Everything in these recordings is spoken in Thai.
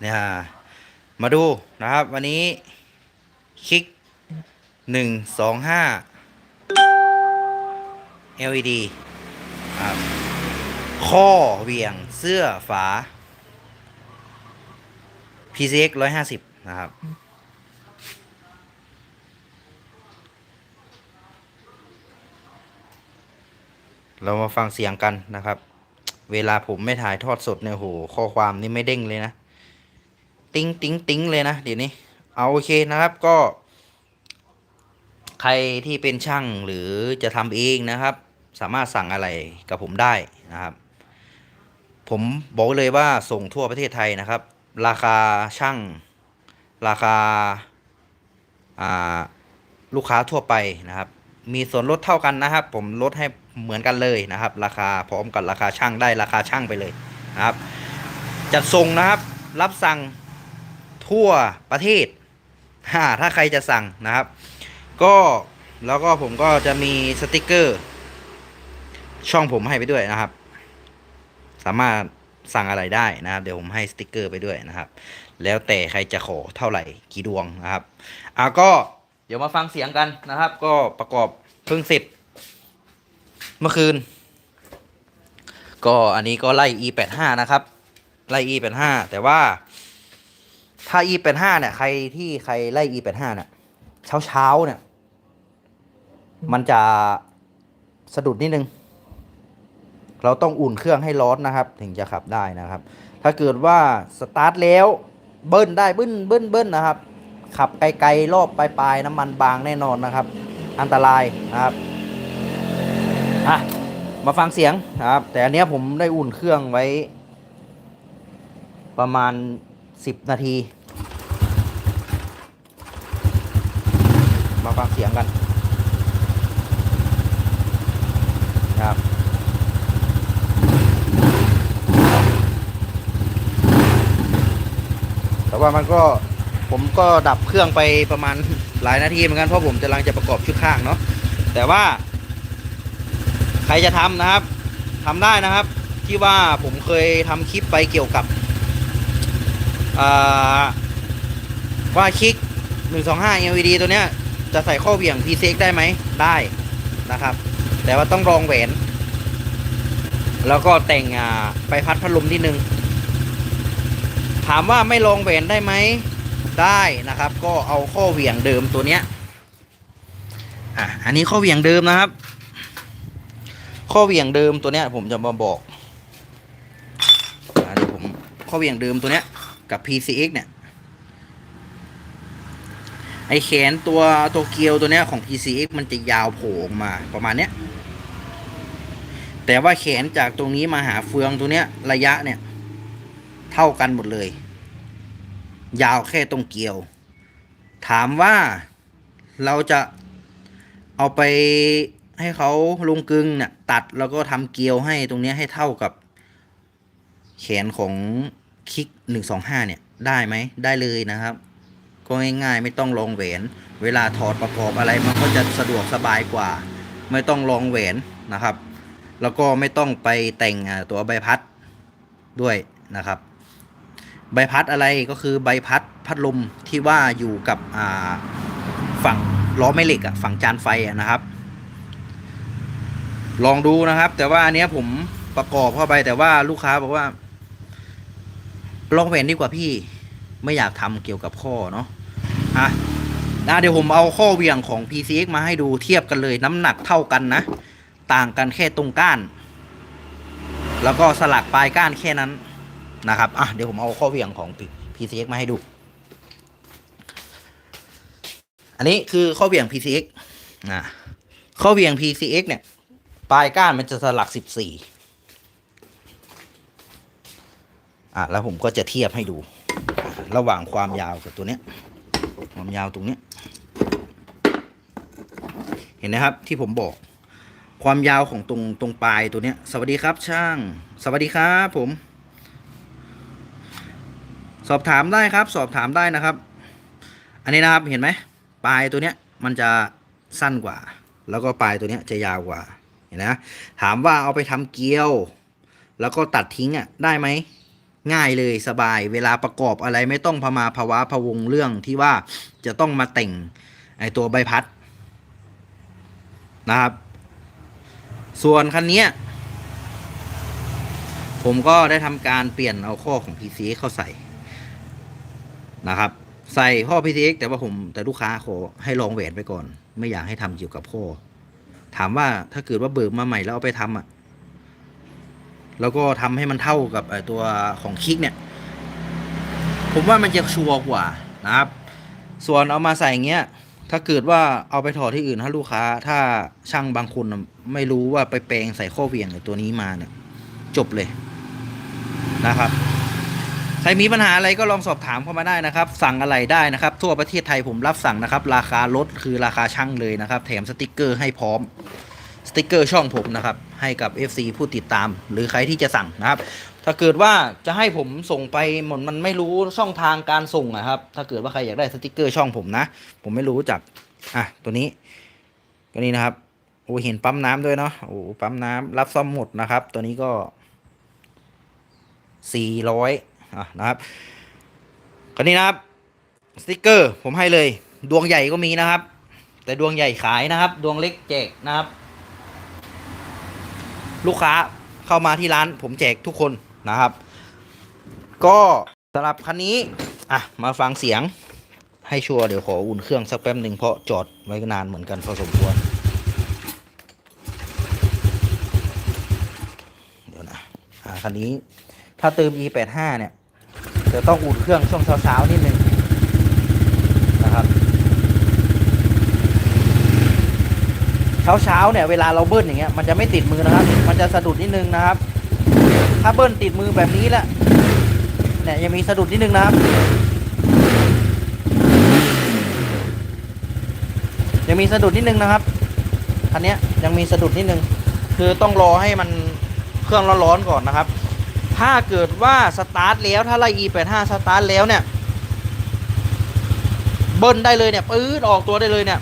เนี่ยมาดูนะครับ วันนี้คลิกหนึ่งสองห้า LED ครับข้อเหวี่ยงเสื้อฝา PCX 150 นะครับ เรามาฟังเสียงกันนะครับ เวลาผมไม่ถ่ายทอดสดเนี่ยโห ข้อความนี่ไม่เด้งเลยนะ ติ้งติ้งติ้งเลยนะเดี๋ยวนี้เอาโอเคนะครับก็ ใครที่เป็นช่างหรือจะทำเองนะครับ สามารถสั่งอะไรกับผมได้นะครับ ผมบอกเลยว่าส่งทั่วประเทศไทยนะครับ ราคาช่างราคาาลูกค้าทั่วไปนะครับ มีส่วนลดเท่ากันนะครับ ผมลดให้เหมือนกันเลยนะครับ ราคาพร้อมกับราคาช่างได้ราคาช่างไปเลยนะครับ จัดส่งนะครับ รับสั่ง ทั่วประเทศถ้าใครจะสั่งนะครับ ก็แล้วก็ผมก็จะมีสติกเกอร์ ช่องผมให้ไปด้วยนะครับ สามารถสั่งอะไรได้นะครับ เดี๋ยวผมให้สติกเกอร์ไปด้วยนะครับ แล้วแต่ใครจะขอเท่าไหร่กี่ดวงนะครับอะก็เดี๋ยวมาฟังเสียงกันนะครับ ก็ประกอบเพิ่งเสร็จเมื่อคืน ก็อันนี้ก็ไล่ e 8 5นะครับ ไล่ e 8 5แต่ว่า ถ้า e 8 5เนี่ย ใครที่ใครไล่ e 8 5เนี่ยเช้าเช้าเนี่ย มันจะสะดุดนิดนึง เราต้องอุ่นเครื่องให้ร้อนนะครับ ถึงจะขับได้นะครับ ถ้าเกิดว่าสตาร์ทแล้วเบิ้ลได้เบิ้ลเบิ้ลเบิ้ลนะครับ ขับไกลๆรอบปลายๆน้ำมันบางแน่นอนนะครับ อันตรายนะครับอะมาฟังเสียงนะครับ แต่อันนี้ผมได้อุ่นเครื่องไว้ ประมาณ 10นาที มาฟังเสียงกันนะครับแต่ว่ามันก็ผมก็ดับเครื่องไปประมาณหลายนาทีเหมือนกัน เพราะผมกำลังจะประกอบชุดข้างเนาะแต่ว่า ใครจะทำนะครับทำได้นะครับ ที่ว่าผมเคยทำคลิปไปเกี่ยวกับ ว่าคิก 125 LED ตัวเนี้ย จะใส่ข้อเหวี่ยง p ีได้ไหม ได้นะครับ แต่ว่าต้องรองแหวน แล้วก็แต่งอ่าใบพัดพัดลมที่หนึ่งถามว่าไม่ลองแหวนได้ไหม ได้นะครับ ก็เอาข้อเหวี่ยงเดิมตัวเนี้ยอะอันนี้ข้อเหวี่ยงเดิมนะครับ ข้อเหวี่ยงเดิมตัวเนี้ย ผมจะมาบอกอะเดี๋ยวผมข้อเหวี่ยงเดิมตัวเนี้ย กับ PCX เนี่ย ไอแขนตัวโตเกียวตัวเนี้ยของ PCX มันจะยาวโผล่มาประมาณเนี้ย แต่ว่าแขนจากตรงนี้มาหาเฟืองตัวเนี้ย ระยะเนี่ย เท่ากันหมดเลย ยาวแค่ตรงเกียว ถามว่าเราจะเอาไปให้เขาลงกึงเนี่ยตัดแล้วก็ทำเกียวให้ตรงเนี้ยให้เท่ากับแขนของคิก หนึ่งสองห้าเนี่ย ได้ไหมได้เลยนะครับ ก็ง่ายๆ ไม่ต้องลองแหวน เวลาถอดประกอบอะไรมันก็จะสะดวกสบายกว่า ไม่ต้องลองแหวนนะครับ แล้วก็ไม่ต้องไปแต่งตัวใบพัดด้วยนะครับ ใบพัดอะไรก็คือใบพัดพัดลมที่ว่าอยู่กับฝั่งล้อแม่เหล็กอะฝั่งจานไฟอะนะครับ ลองดูนะครับ แต่ว่าอันนี้ผมประกอบเข้าไปแต่ว่าลูกค้าบอกว่า ลองแหวนดีกว่าพี่ไม่อยากทำเกี่ยวกับข้อเนาะอะนะเดี๋ยวผมเอาข้อเวียงของ PCX มาให้ดูเทียบกันเลยน้ำหนักเท่ากันนะ ต่างกันแค่ตรงก้าน แล้วก็สลักปลายก้านแค่นั้นนะครับอะเดี๋ยวผมเอาข้อเวียงของ PCX มาให้ดู อันนี้คือข้อเวียง PCX นะข้อเวียง PCX เนี่ย ปลายก้านมันจะสลัก 14 อะแล้วผมก็จะเทียบให้ดู ระหว่างความยาวกับตัวเนี้ย ความยาวตรงเนี้ย เห็นนะครับที่ผมบอก ความยาวของตรงตรงปลายตัวเนี้ย สวัสดีครับช่าง สวัสดีครับผม สอบถามได้ครับ สอบถามได้นะครับ อันนี้นะครับเห็นไหมปลายตัวเนี้ยมันจะสั้นกว่า แล้วก็ปลายตัวเนี้ยจะยาวกว่าเห็นนะถามว่าเอาไปทำเกลียว แล้วก็ตัดทิ้งอะได้ไหม ง่ายเลยสบาย เวลาประกอบอะไรไม่ต้องพมาภาวะพวงเรื่องที่ว่าจะต้องมาแต่งไอตัวใบพัดนะครับ ส่วนคันเนี้ยผมก็ได้ทำการเปลี่ยนเอาข้อของ PCX เข้าใส่นะครับ ใส่ข้อ PCX แต่ว่าผมแต่ลูกค้าขอให้ลองแหวนไปก่อน ไม่อยากให้ทำเกี่ยวกับข้อ ถามว่าถ้าเกิดว่าเบิกมาใหม่แล้วเอาไปทำอะ แล้วก็ทำให้มันเท่ากับตัวของคิกเนี่ย ผมว่ามันจะชัวร์กว่านะครับ ส่วนเอามาใส่อย่างเงี้ย ถ้าเกิดว่าเอาไปถอดที่อื่นถ้าลูกค้า ถ้าช่างบางคนไม่รู้ว่าไปแปลงใส่ข้อเหวี่ยงตัวนี้มาเนี่ย จบเลยนะครับ ใครมีปัญหาอะไรก็ลองสอบถามเข้ามาได้นะครับ สั่งอะไรได้นะครับ ทั่วประเทศไทยผมรับสั่งนะครับ ราคาลดคือราคาช่างเลยนะครับ แถมสติกเกอร์ให้พร้อม ติกเกอร์ช่องผมนะครับ ให้กับ FC ผู้ติดตาม หรือใครที่จะสั่งนะครับ ถ้าเกิดว่าจะให้ผมส่งไปหมดมันไม่รู้ช่องทางการส่งนะครับ ถ้าเกิดว่าใครอยากได้สติกเกอร์ช่องผมนะ ผมไม่รู้จักอะตัวนี้ตัวนี้นะครับโอ้เห็นปั๊มน้ำด้วยเนาะโอ้ปั๊มน้ำรับซ่อมหมดนะครับ ตัวนี้ก็สี่ร้อยอะนะครับคันนี้นะครับสติกเกอร์ผมให้เลย ดวงใหญ่ก็มีนะครับ แต่ดวงใหญ่ขายนะครับ ดวงเล็กแจกนะครับ ลูกค้าเข้ามาที่ร้านผมแจกทุกคนนะครับ ก็สำหรับคันนี้อะมาฟังเสียงให้ชัวร์เดี๋ยวขออุ่นเครื่องสักแป๊บหนึ่งเพราะจอดไว้นานเหมือนกันพอสมควรเดี๋ยวนะอ่าคันนี้ถ้าเติม e85 เนี่ยจะต้องอุ่นเครื่องช่วงเช้าๆนิดนึงนะครับ เช้าเช้าๆเนี่ยเวลาเราเบิ้ลอย่างเงี้ยมันจะไม่ติดมือนะครับ มันจะสะดุดนิดนึงนะครับ ถ้าเบิ้ลติดมือแบบนี้แหละเนี่ยยังมีสะดุดนิดนึงนะครับ ยังมีสะดุดนิดนึงนะครับคันนี้ยยังมีสะดุดนิดนึง คือต้องรอให้มันเครื่องร้อนๆก่อนนะครับ ถ้าเกิดว่าสตาร์ทแล้วถ้าไล่ e85 สตาร์ทแล้วเนี่ยเบิ้ลได้เลยเนี่ยปื๊ดออกตัวได้เลยเนี่ย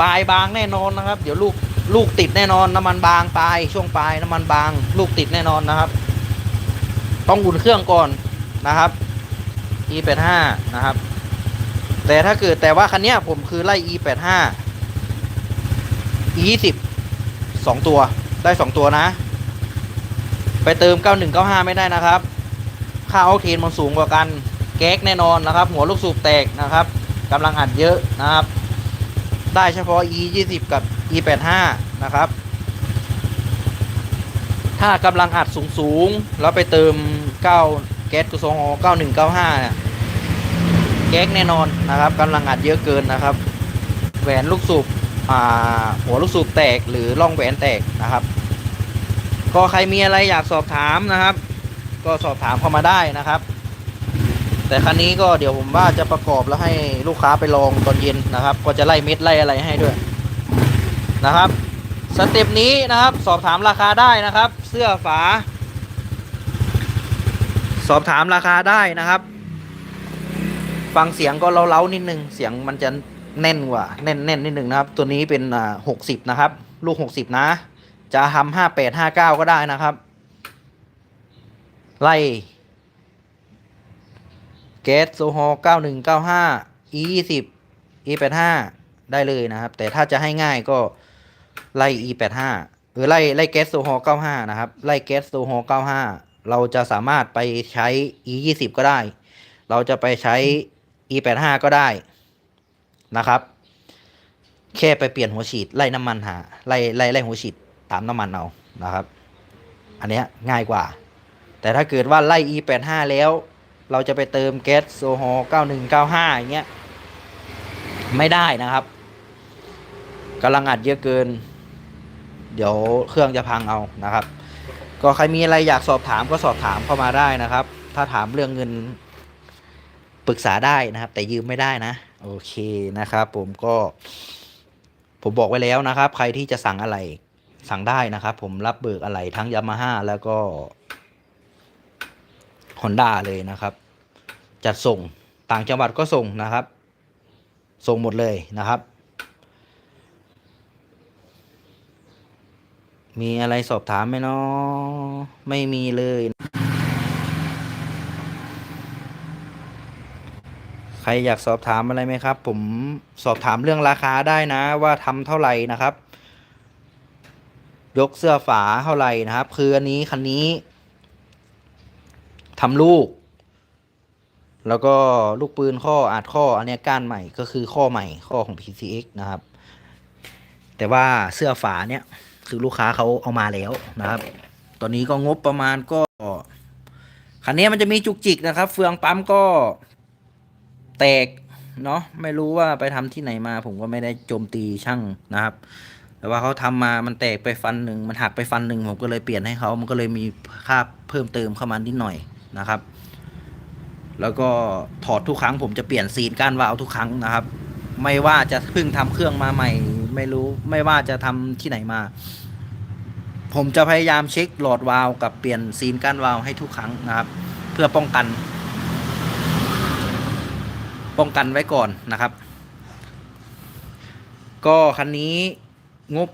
ปลายบางแน่นอนนะครับ เดี๋ยวลูกลูกติดแน่นอนน้ำมันบางปลายช่วงปลายน้ำมันบาง ลูกติดแน่นอนนะครับ ต้องอุ่นเครื่องก่อนนะครับ e85 นะครับ แต่ถ้าเกิดแต่ว่าคันเนี้ยผมคือไล่ e85 e20 สองตัวได้สองตัวนะ ไปเติม 9195 ไม่ได้นะครับ ค่าออกเทนมันสูงกว่ากัน แก๊กแน่นอนนะครับ หัวลูกสูบแตกนะครับกำลังอัดเยอะนะครับ ได้เฉพาะ e 2 0กับ e 8 5นะครับ ถ้ากำลังอัดสูงสูงๆแล้วไปเติม 9 แก๊สกุศล9195 เนี่ย แก๊กแน่นอนนะครับกำลังอัดเยอะเกินนะครับ แหวนลูกสูบหัวลูกสูบแตกหรือร่องแหวนแตกนะครับ ก็ใครมีอะไรอยากสอบถามนะครับ ก็สอบถามเข้ามาได้นะครับ แต่คันนี้ก็เดี๋ยวผมว่าจะประกอบแล้วให้ลูกค้าไปลองตอนเย็นนะครับ ก็จะไล่เม็ดไล่อะไรให้ด้วยนะครับสเต็ปนี้นะครับ สอบถามราคาได้นะครับ เสื้อฝา สอบถามราคาได้นะครับ ฟังเสียงก็เล้าๆนิดนึง เสียงมันจะแน่นกว่า แน่นแน่นนิดนึงนะครับ ตัวนี้เป็นอ่าหกสิบนะครับ ลูกหกสิบนะ จะทำห้าแปดห้าเก้าก็ได้นะครับ ไล่ เกสโซฮอล9195 e 20 e 85ได้เลยนะครับ แต่ถ้าจะให้ง่ายก็ไล่ e 85หรือไล่ไล่เกสโซฮอล95 นะครับ ไล่เกสโซฮอล95 เราจะสามารถไปใช้ e 20ก็ได้ เราจะไปใช้ e 85ก็ได้นะครับ แค่ไปเปลี่ยนหัวฉีดไล่น้ำมันหาไล่ไล่ไล่หัวฉีดตามน้ำมันเอานะครับ อันเนี้ยง่ายกว่า แต่ถ้าเกิดว่าไล่ e 85แล้ว เราจะไปเติมแก๊สโซฮอล์9195 อย่างเงี้ย ไม่ได้นะครับกำลังอัดเยอะเกิน เดี๋ยวเครื่องจะพังเอานะครับ ก็ใครมีอะไรอยากสอบถามก็สอบถามเข้ามาได้นะครับ ถ้าถามเรื่องเงินปรึกษาได้นะครับ แต่ยืมไม่ได้นะ โอเคนะครับ ผมก็ผมบอกไว้แล้วนะครับ ใครที่จะสั่งอะไรสั่งได้นะครับ ผมรับเบิกอะไรทั้งยามาฮ่าแล้วก็ ฮอนด้าเลยนะครับ จัดส่งต่างจังหวัดก็ส่งนะครับ ส่งหมดเลยนะครับ มีอะไรสอบถามไหมเนาะไม่มีเลยใครอยากสอบถามอะไรไหมครับ ผมสอบถามเรื่องราคาได้นะ ว่าทำเท่าไหร่นะครับ ยกเสื้อฝาเท่าไหร่นะครับ คืออันนี้คันนี้ ทำลูก แล้วก็ลูกปืนข้ออาดข้ออันนี้ก้านใหม่ก็คือข้อใหม่ข้อของ PCX นะครับ แต่ว่าเสื้อฝาเนี่ยคือลูกค้าเขาเอามาแล้วนะครับ ตอนนี้ก็งบประมาณก็คันนี้มันจะมีจุกจิกนะครับ เฟืองปั๊มก็แตกเนาะไม่รู้ว่าไปทำที่ไหนมา ผมก็ไม่ได้โจมตีช่างนะครับ แต่ว่าเขาทำมามันแตกไปฟันหนึ่งมันหักไปฟันหนึ่งผมก็เลยเปลี่ยนให้เขามันก็เลยมีค่าเพิ่มเติมเข้ามานิดหน่อย นะครับ แล้วก็ถอดทุกครั้งผมจะเปลี่ยนซีนก้านวาล์วทุกครั้งนะครับ ไม่ว่าจะเพิ่งทำเครื่องมาใหม่ ไม่รู้ไม่ว่าจะทำที่ไหนมา ผมจะพยายามเช็คหลอดวาล์วกับเปลี่ยนซีนก้านวาล์วให้ทุกครั้งนะครับ เพื่อป้องกัน ป้องกันไว้ก่อนนะครับ ก็คันนี้งบ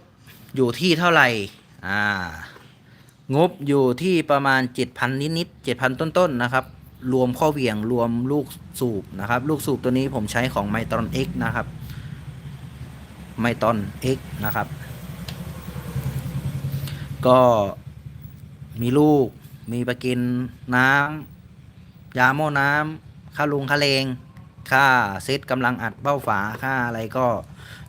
อยู่ที่เท่าไหร่ อ่า งบอยู่ที่ประมาณ 7,000 นิดๆ7,000 ต้นๆนะครับ รวมข้อเหวี่ยงรวมลูกสูบนะครับ ลูกสูบตัวนี้ผมใช้ของไมตรอน X นะครับไมตรอน X นะครับ ก็มีลูกมีประกินน้ำยาหม้อน้ำค่าลุงค่าเลง ค่าเซตกำลังอัดเบ้าฝาค่าอะไรก็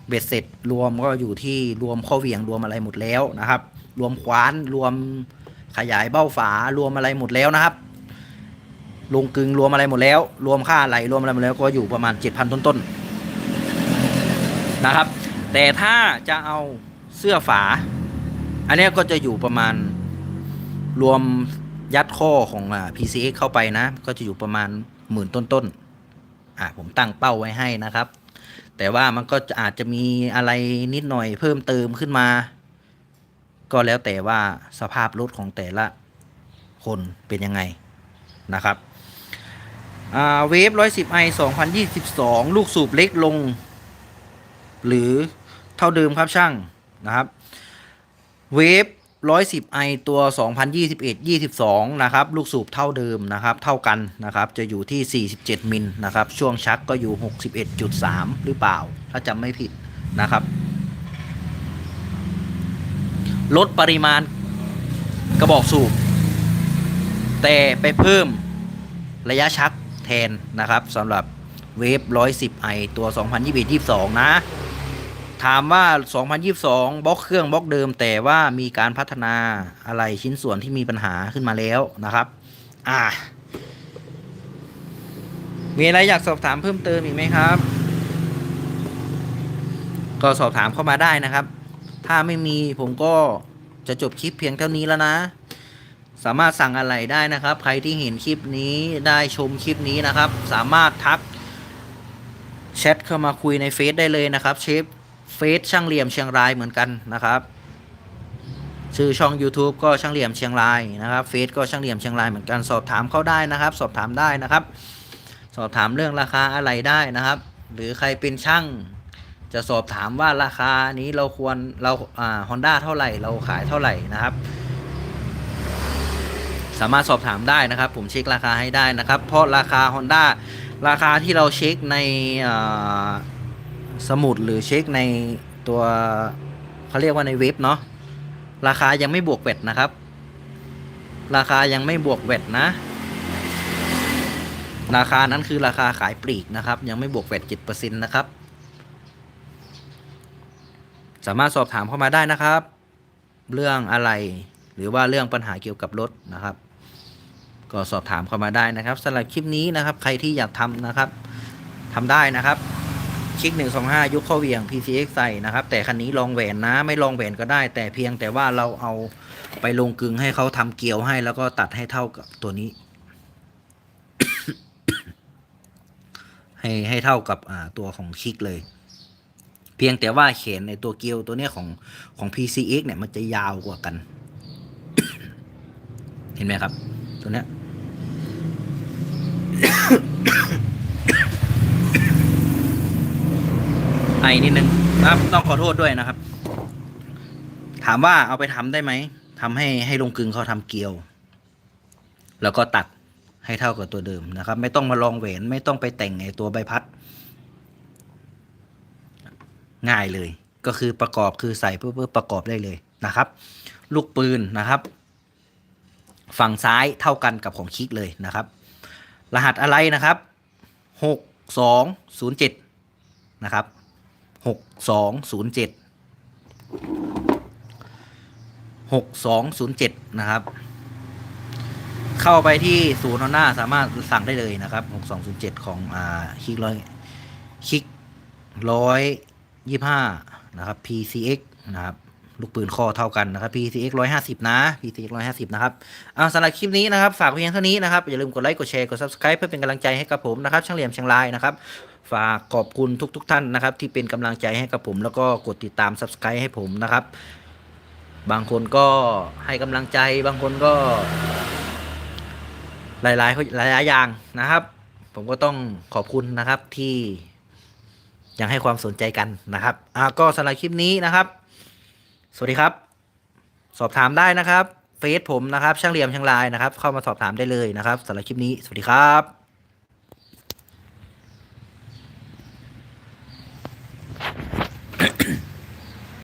เบ็ดเสร็จรวมก็อยู่ที่รวมข้อเหวี่ยงรวมอะไรหมดแล้วนะครับ รวมขวานรวมขยายเบ้าฝารวมอะไรหมดแล้วนะครับลงกึงรวมอะไรหมดแล้ว รวมค่าอะไรวมอะไรหมดแล้วก็อยู่ประมาณ 7,000 ต้นๆนะครับ แต่ถ้าจะเอาเสื้อฝา อันนี้ก็จะอยู่ประมาณรวมยัดข้อของ PCX เข้าไปนะ ก็จะอยู่ประมาณหมื่นต้นๆอะผมตั้งเป้าไว้ให้นะครับ แต่ว่ามันก็อาจจะมีอะไรนิดหน่อยเพิ่มเติมขึ้นมา ก็แล้วแต่ว่าสภาพรถของแต่ละคนเป็นยังไงนะครับเวฟร้อยสิบไอสองพันยี่สิบสองลูกสูบเล็กลง หรือเท่าเดิมครับช่างนะครับเวฟ110 i ตัว2021 22นะครับ ลูกสูบเท่าเดิมนะครับ เท่ากันนะครับ จะอยู่ที่47มิลนะครับ ช่วงชักก็อยู่61.3หรือเปล่า ถ้าจำไม่ผิดนะครับ ลดปริมาณกระบอกสูบ แต่ไปเพิ่มระยะชักแทนนะครับสำหรับเวฟ110 i ตัว 2021 22 นะ ถามว่า 2022 บล็อกเครื่องบล็อกเดิม แต่ว่ามีการพัฒนาอะไรชิ้นส่วนที่มีปัญหาขึ้นมาแล้วนะครับ อ่า มีอะไรอยากสอบถามเพิ่มเติมอีกไหมครับ ก็สอบถามเข้ามาได้นะครับ ถ้าไม่มีผมก็จะจบคลิปเพียงเท่านี้แล้วนะ สามารถสั่งอะไรได้นะครับ ใครที่เห็นคลิปนี้ได้ชมคลิปนี้นะครับ สามารถทักแชทเข้ามาคุยในเฟซได้เลยนะครับเชฟเฟซช่างเหลี่ยมเชียงรายเหมือนกันนะครับชื่อช่อง YouTube ก็ช่างเหลี่ยมเชียงรายนะครับเฟซก็ช่างเหลี่ยมเชียงรายเหมือนกันสอบถามเข้าได้นะครับ สอบถามได้นะครับ สอบถามเรื่องราคาอะไรได้นะครับ หรือใครเป็นช่าง จะสอบถามว่าราคานี้เราควรเราอ่าฮอนด้าเท่าไหร่ เราขายเท่าไหร่นะครับ สามารถสอบถามได้นะครับ ผมเช็คราคาให้ได้นะครับ เพราะราคา Honda ราคาที่เราเช็คในสมุดหรือเช็คในตัวเขาเรียกว่าในเว็บเนาะราคายังไม่บวกแวดนะครับ ราคายังไม่บวกแวดนะ ราคานั้นคือราคาขายปลีกนะครับ ยังไม่บวกแวดเจ็ดเปอร์เซ็นต์นะครับ สามารถสอบถามเข้ามาได้นะครับ เรื่องอะไรหรือว่าเรื่องปัญหาเกี่ยวกับรถนะครับ ก็สอบถามเข้ามาได้นะครับสำหรับคลิปนี้นะครับ ใครที่อยากทำนะครับทำได้นะครับคลิก125 ยุคเข้าเวียง PCX ใส่นะครับ แต่คันนี้ลองแหวนนะ ไม่ลองแหวนก็ได้ แต่เพียงแต่ว่าเราเอาไปลงกึงให้เขาทำเกลียวให้ แล้วก็ตัดให้เท่ากับตัวนี้ ให้ให้เท่ากับตัวของคลิกเลย เพียงแต่ว่าเขนในตัวเกลียวตัวเนี้ยของของ PCX เนี่ยมันจะยาวกว่ากัน เห็นไหมครับ ตัวเนี้ยไอนิดนึงครับต้องขอโทษด้วยนะครับ ถามว่าเอาไปทำได้ไหมทำให้ให้ลงกึงเขาทำเกลียว แล้วก็ตัดให้เท่ากับตัวเดิมนะครับ ไม่ต้องมาลองแหวนไม่ต้องไปแต่งไอตัวใบพัด ง่ายเลย ก็คือประกอบคือใส่เพื่อประกอบได้เลยนะครับ ลูกปืนนะครับ ฝั่งซ้ายเท่ากันกับของคิกเลยนะครับ รหัสอะไรนะครับหกสองศูนย์เจ็ดนะครับหกสองศูนย์เจ็ดหกสองศูนย์เจ็ดนะครับ เข้าไปที่ศูนย์ฮอนด้าสามารถสั่งได้เลยนะครับหกสองศูนย์เจ็ดของอ่าคิกร้อยคิกร้อย ยี่ห้านะครับ PCX นะครับลูกปืนข้อเท่ากันนะครับ PCX 150 นะ PCX 150 นะครับเอาสำหรับคลิปนี้นะครับ ฝากเพียงเท่านี้นะครับ อย่าลืมกดไลค์ กดแชร์ กด Subscribe เพื่อเป็นกำลังใจให้กับผมนะครับ ช่างเหลี่ยมช่างลายนะครับ ฝากขอบคุณทุกๆท่านนะครับ ที่เป็นกำลังใจให้กับผม แล้วก็กดติดตาม Subscribe ให้ผมนะครับ บางคนก็ให้กำลังใจ บางคนก็ หลายๆหลายๆอย่างนะครับ ผมก็ต้องขอบคุณนะครับที่ ยังให้ความสนใจกันนะครับอ่าก็สำหรับคลิปนี้นะครับ สวัสดีครับ สอบถามได้นะครับเฟซผมนะครับ ช่างเหลี่ยมช่างลายนะครับ เข้ามาสอบถามได้เลยนะครับสำหรับคลิปนี้สวัสดีครับ